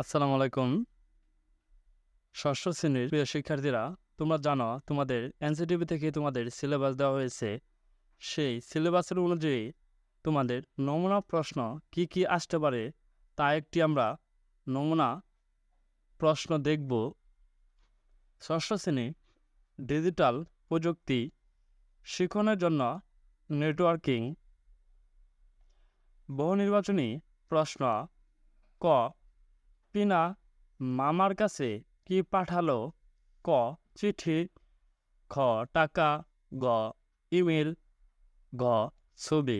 আসসালামু আলাইকুম। ষষ্ঠ শ্রেণির প্রিয় শিক্ষার্থীরা, তোমরা জানো তোমাদের এনসিটিভি থেকে তোমাদের সিলেবাস দেওয়া হয়েছে। সেই সিলেবাসের অনুযায়ী তোমাদের নমুনা প্রশ্ন কি কি আসতে পারে, তা একটি আমরা নমুনা প্রশ্ন দেখব। ষষ্ঠ শ্রেণি ডিজিটাল প্রযুক্তি, শিক্ষণের জন্য নেটওয়ার্কিং। বহু নির্বাচনী প্রশ্ন ক পিনা মামার কাছে কি পাঠালো? ক, চিঠি। খ, টাকা। গ ইমেল গ, ছবি।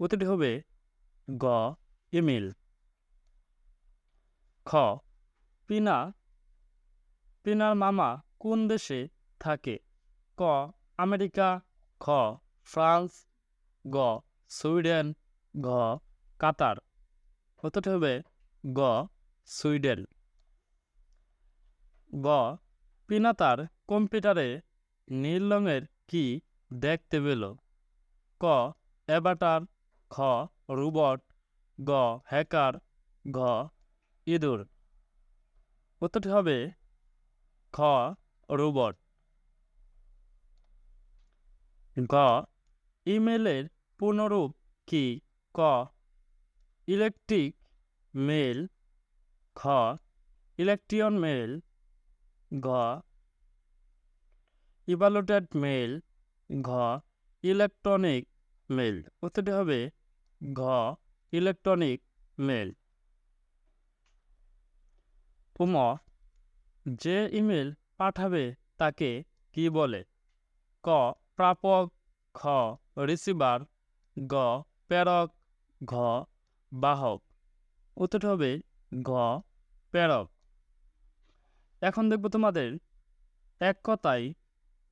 উত্তরটি হবে গ ইমেল খ, পিনা, পিনার মামা কোন দেশে থাকে? ক, আমেরিকা। খ, ফ্রান্স। গ, সুইডেন। ঘ কাতার। উত্তরটি হবে গ সুইডেন। গ পিনা তার কম্পিউটারে নীল রঙের কি দেখতে পেল? ক, অ্যাভাটার। খ, রোবট। গ, হ্যাকার। ঘ, ইঁদুর। উত্তরটি হবে খ, রোবট। গ ইমেলের পূর্ণরূপ কি? ক, ইলেকট্রিক মেল খ, ইলেকট্রিয়ন মেল ঘ ইভালুটেড মেল ঘ, ইলেকট্রনিক মেল উত্তরটি হবে ঘ, ইলেকট্রনিক মেল উম, যে ইমেল পাঠাবে তাকে কি বলে? ক, প্রাপক। খ, রিসিভার। গ, প্রেরক। ঘ, বাহক। উত্তরটি হবে ঘ প্রেরক এখন দেখব তোমাদের এক কথায়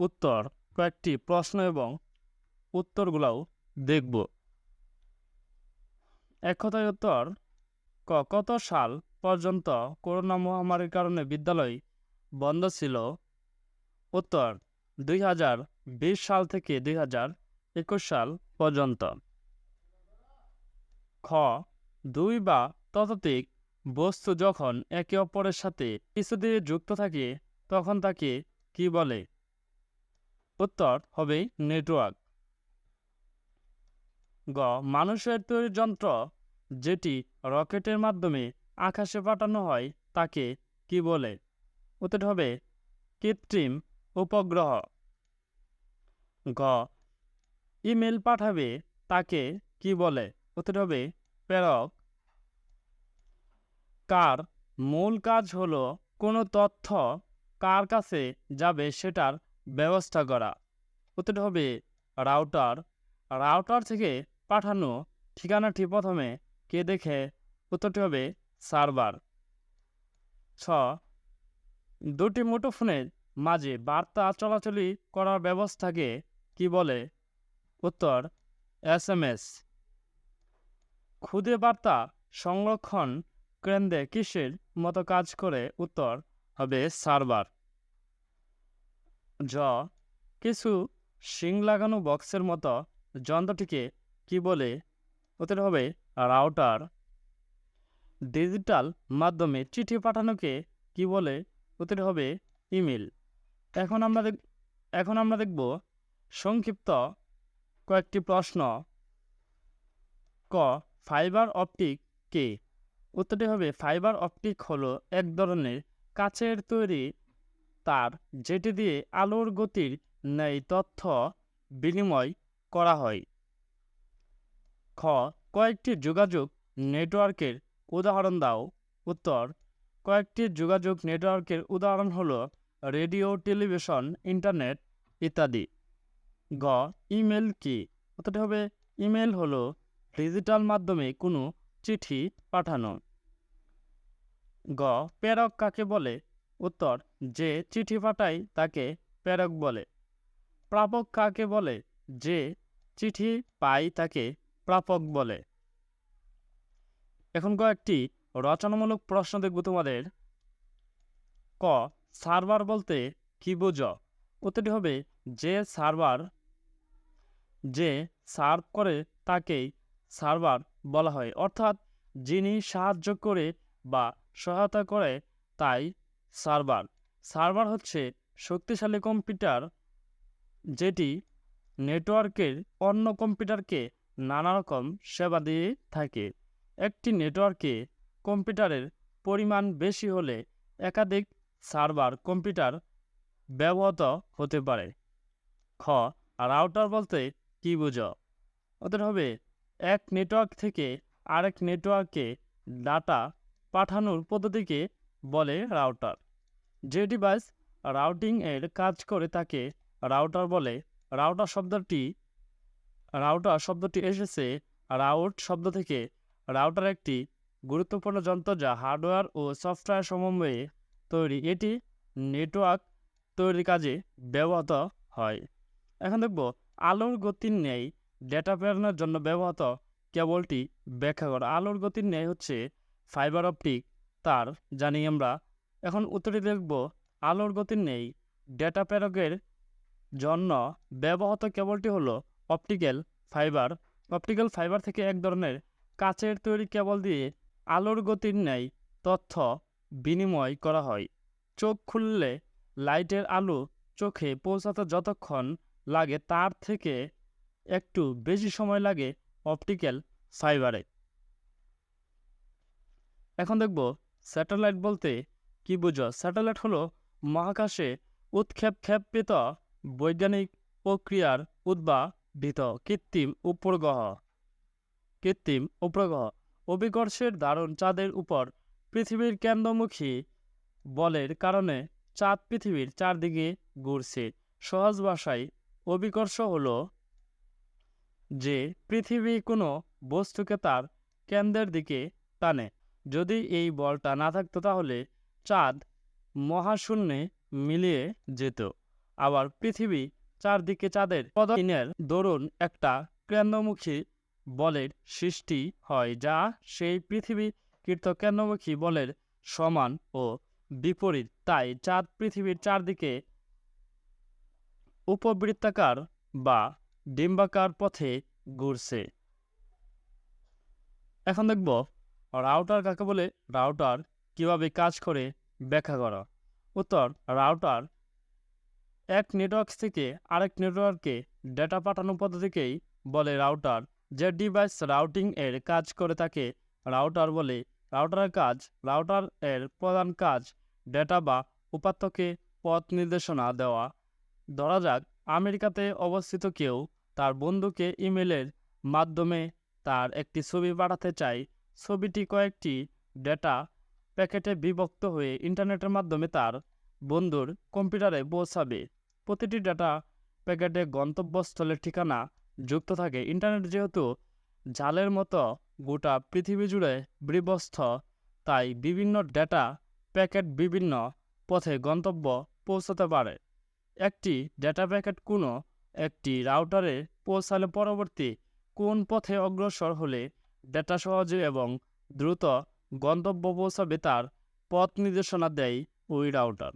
উত্তর, কয়েকটি প্রশ্ন এবং উত্তরগুলাও দেখব। এক কথায় উত্তর, ক, কত সাল পর্যন্ত করোনা মহামারীর কারণে বিদ্যালয় বন্ধ ছিল? উত্তর, দুই হাজার বিশ সাল থেকে দুই হাজার একুশ সাল পর্যন্ত। খ, দুই বা ততোধিক বস্তু যখন একে অপরের সাথে কিছু দিয়ে যুক্ত থাকে, তখন তাকে কি বলে? উত্তর হবে নেটওয়ার্ক। গ. মানুষের তৈরি যন্ত্র, যেটি রকেটের মাধ্যমে আকাশে পাঠানো হয়, তাকে কি বলে? উত্তর হবে কৃত্রিম উপগ্রহ। গ. ইমেল পাঠাবে, তাকে কি বলে? উত্তর হবে প্রেরক। কার মূল কাজ হলো কোনো তথ্য কার কাছে যাবে সেটার ব্যবস্থা করা। উত্তরটি হবে রাউটার। রাউটার থেকে পাঠানো ঠিকানাটি প্রথমে কে দেখে? উত্তরটি হবে সার্ভার। ছ, দুটি মুঠোফোনের মাঝে বার্তা চলাচলি করার ব্যবস্থাকে কি বলে? উত্তর, এস এম এস। খুদে বার্তা সংরক্ষণ কেন্দ্রে কিসের মতো কাজ করে? উত্তর হবে সার্ভার। জ। কিছু শিং লাগানো বক্সের মতো যন্ত্রটিকে কি বলে? উত্তর হবে রাউটার। ডিজিটাল মাধ্যমে চিঠি পাঠানোকে কি বলে? উত্তর হবে ইমেল এখন আমরা এখন আমরা দেখব সংক্ষিপ্ত কয়েকটি প্রশ্ন। ক। ফাইবার অপটিক কে? উত্তরটি হবে ফাইবার অপটিক হলো এক ধরনের কাচের তৈরি তার যেটি দিয়ে আলোর গতির ন্যায় তথ্য বিনিময় করা হয়। খ, কয়েকটি যোগাযোগ নেটওয়ার্কের উদাহরণ দাও। উত্তর, কয়েকটি যোগাযোগ নেটওয়ার্কের উদাহরণ হলো রেডিও, টেলিভিশন, ইন্টারনেট ইত্যাদি। গ, ইমেল কি? উত্তরটি হবে ইমেল হলো ডিজিটাল মাধ্যমে কোনো চিঠি পাঠানো। গ, প্রেরক কাকে বলে? উত্তর, যে চিঠি পাঠায় তাকে প্রেরক বলে। প্রাপক কাকে বলে? যে চিঠি পায় তাকে প্রাপক বলে। এখন কয়েকটি রচনামূলক প্রশ্ন দেখব তোমাদের। ক, সার্ভার বলতে কি বোঝ? উত্তরটি হবে যে সার্ভার, যে সার্ভ করে তাকেই সার্ভার বলা হয়। অর্থাৎ যিনি সাহায্য করে বা সহায়তা করে, তাই সার্ভার। সার্ভার হচ্ছে শক্তিশালী কম্পিউটার যেটি নেটওয়ার্কের অন্য কম্পিউটারকে নানা রকম সেবা দিয়ে থাকে। একটি নেটওয়ার্কে কম্পিউটারের পরিমাণ বেশি হলে একাধিক সার্ভার কম্পিউটার ব্যবহৃত হতে পারে। খ, রাউটার বলতে কী বুঝো? ওদের হবে এক নেটওয়ার্ক থেকে আরেক নেটওয়ার্কে ডাটা পাঠানোর পদ্ধতিকে বলে রাউটার যে ডিভাইস রাউটিং এর কাজ করে তাকে রাউটার বলে। রাউটার শব্দটি রাউটার শব্দটি এসেছে রাউট শব্দ থেকে। রাউটার একটি গুরুত্বপূর্ণ যন্ত্র যা হার্ডওয়্যার ও সফটওয়্যার সমন্বয়ে তৈরি। এটি নেটওয়ার্ক তৈরির কাজে ব্যবহৃত হয়। এখন দেখব আলোর গতির ন্যায় ডেটা প্রেরণের জন্য ব্যবহৃত কেবলটি ব্যাখ্যা করা। আলোর গতির ন্যায় হচ্ছে ফাইবার অপটিক তার জানি আমরা এখন উত্তরটি দেখব। আলোর গতির ন্যায় ডেটা প্রেরকের জন্য ব্যবহৃত কেবলটি হলো অপটিক্যাল ফাইবার অপটিক্যাল ফাইবার থেকে এক ধরনের কাচের তৈরি কেবল দিয়ে আলোর গতির ন্যায় তথ্য বিনিময় করা হয়। চোখ খুললে লাইটের আলো চোখে পৌঁছাতে যতক্ষণ লাগে তার থেকে একটু বেশি সময় লাগে অপটিক্যাল ফাইবারে। এখন দেখব স্যাটেলাইট বলতে কি বুঝো? স্যাটেলাইট হলো মহাকাশে উৎক্ষেপক্ষেপিত বৈজ্ঞানিক প্রক্রিয়ার উদ্ভাবিত কৃত্রিম উপগ্রহ। কৃত্রিম উপগ্রহ অভিকর্ষের দারুণ চাঁদের উপর পৃথিবীর কেন্দ্রমুখী বলের কারণে চাঁদ পৃথিবীর চারদিকে ঘুরছে। সহজ ভাষায়, অভিকর্ষ হলো যে পৃথিবী কোনো বস্তুকে তার কেন্দ্রের দিকে টানে। যদি এই বলটা না থাকতো তাহলে চাঁদ মহাশূন্যে মিলিয়ে যেত। আবার পৃথিবী চারদিকে চাঁদের পদার্থের দরুন একটা কেন্দ্রমুখী বলের সৃষ্টি হয়, যা সেই পৃথিবীকৃত কেন্দ্রমুখী বলের সমান ও বিপরীত। তাই চাঁদ পৃথিবীর চারদিকে উপবৃত্তাকার বা ডিম্বাকার পথে ঘুরছে। এখন দেখব রাউটার কাকে বলে, রাউটার কীভাবে কাজ করে ব্যাখ্যা করা। উত্তর, রাউটার এক নেটওয়ার্ক থেকে আরেক নেটওয়ার্কে ডেটা পাঠানো পদ্ধতিকেই বলে রাউটার। যে ডিভাইস রাউটিং এর কাজ করে তাকে রাউটার বলে। রাউটারের কাজ, রাউটার এর প্রধান কাজ ডেটা বা উপাত্তকে পথ নির্দেশনা দেওয়া। ধরা যাক, আমেরিকাতে অবস্থিত কেউ তার বন্ধুকে ইমেলের মাধ্যমে তার একটি ছবি পাঠাতে চায়। ছবিটি কয়েকটি ডেটা প্যাকেটে বিভক্ত হয়ে ইন্টারনেটের মাধ্যমে তার বন্ধুর কম্পিউটারে পৌঁছাবে। প্রতিটি ডেটা প্যাকেটে গন্তব্যস্থলের ঠিকানা যুক্ত থাকে। ইন্টারনেট যেহেতু জালের মতো গোটা পৃথিবী জুড়ে বিভস্ত, তাই বিভিন্ন ডেটা প্যাকেট বিভিন্ন পথে গন্তব্য পৌঁছাতে পারে। একটি ডেটা প্যাকেট কোনো একটি রাউটারে পৌঁছালে পরবর্তী কোন পথে অগ্রসর হলে ডেটা সহজে এবং দ্রুত গন্তব্য পৌঁছাবে তার পথ নির্দেশনা দেয় ওই রাউটার।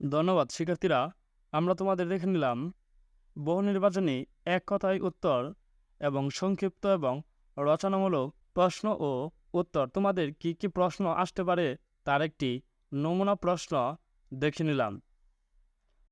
ধন্যবাদ, শিক্ষার্থীরা, আমরা তোমাদের দেখে নিলাম বহু নির্বাচনী এক কথায় উত্তর এবং সংক্ষিপ্ত এবং রচনামূলক প্রশ্ন ও উত্তর। তোমাদের কি কি প্রশ্ন আসতে পারে তার একটি নমুনা প্রশ্ন দেখে নিলাম।